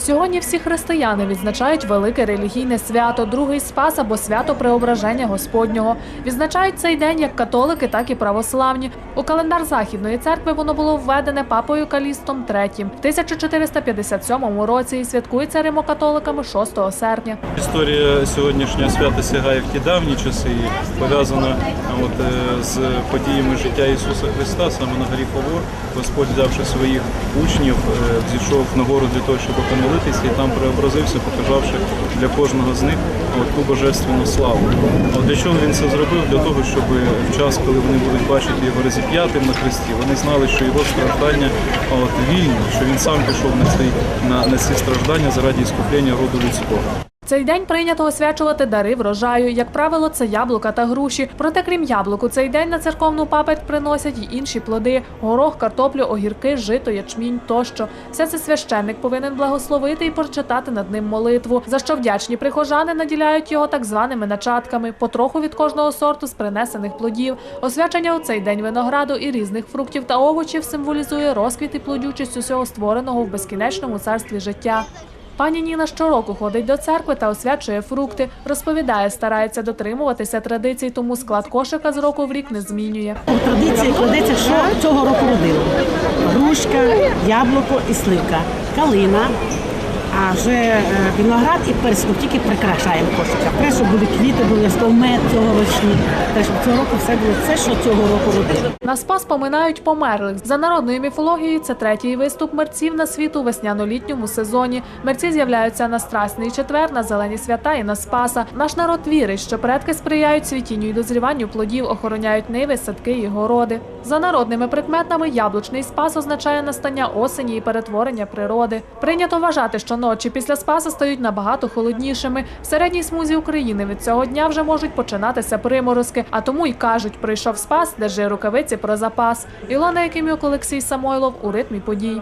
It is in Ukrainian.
Сьогодні всі християни відзначають велике релігійне свято, другий спас або свято Преображення Господнього. Відзначають цей день як католики, так і православні. У календар Західної церкви воно було введене папою Калістом III в 1457 році і святкується римокатоликами 6 серпня. Історія сьогоднішнього свята сягає в ті давні часи і пов'язана от, е, з подіями життя Ісуса Христа. Саме на горі Фавор Господь, взявши своїх учнів, е, зійшов на гору для того, щоб помолитися, і там преобразився, показавши для кожного з них ту божественну славу. От для чого він це зробив? Для того, щоб в час, коли вони будуть бачити його розіп'ятим на хресті, вони знали, що його страждання от, вільні, що він сам пішов на, цей, на, на ці страждання заради іскуплення роду людського. Цей день прийнято освячувати дари врожаю. Як правило, це яблука та груші. Проте, крім яблук, у цей день на церковну паперть приносять й інші плоди: горох, картоплю, огірки, жито, ячмінь тощо. Все це священник повинен благословити і прочитати над ним молитву, за що вдячні прихожани наділяють його так званими начатками, потроху від кожного сорту з принесених плодів. Освячення у цей день винограду і різних фруктів та овочів символізує розквіт і плодючість усього створеного в безкінечному царстві життя. Пані Ніна щороку ходить до церкви та освячує фрукти. Розповідає, старається дотримуватися традицій, тому склад кошика з року в рік не змінює. У традиції кладеться, що цього року родило. Грушка, яблуко і сливка, калина, а вже е, виноград і персик тільки прикрашаємо кошика. Щоб були квіти, обов'язково мед цьогорічний. Те, щоб цього року все було все, що цього року родило. На спас поминають померлих. За народною міфологією, це третій виступ мерців на світу у весняно-літньому сезоні. Мерці з'являються на Страсний четвер, на зелені свята і на Спаса. Наш народ вірить, що предки сприяють цвітінню і дозріванню плодів, охороняють ниви, садки і городи. За народними прикметами, яблучний спас означає настання осені і перетворення природи. Прийнято вважати, що ночі після спаса стають набагато холоднішими. В середній смузі України від цього дня вже можуть починатися приморозки, а тому й кажуть, прийшов спас, держи рукавиці про запас. Ілона Якимюк, Олексій Самойлов у ритмі подій.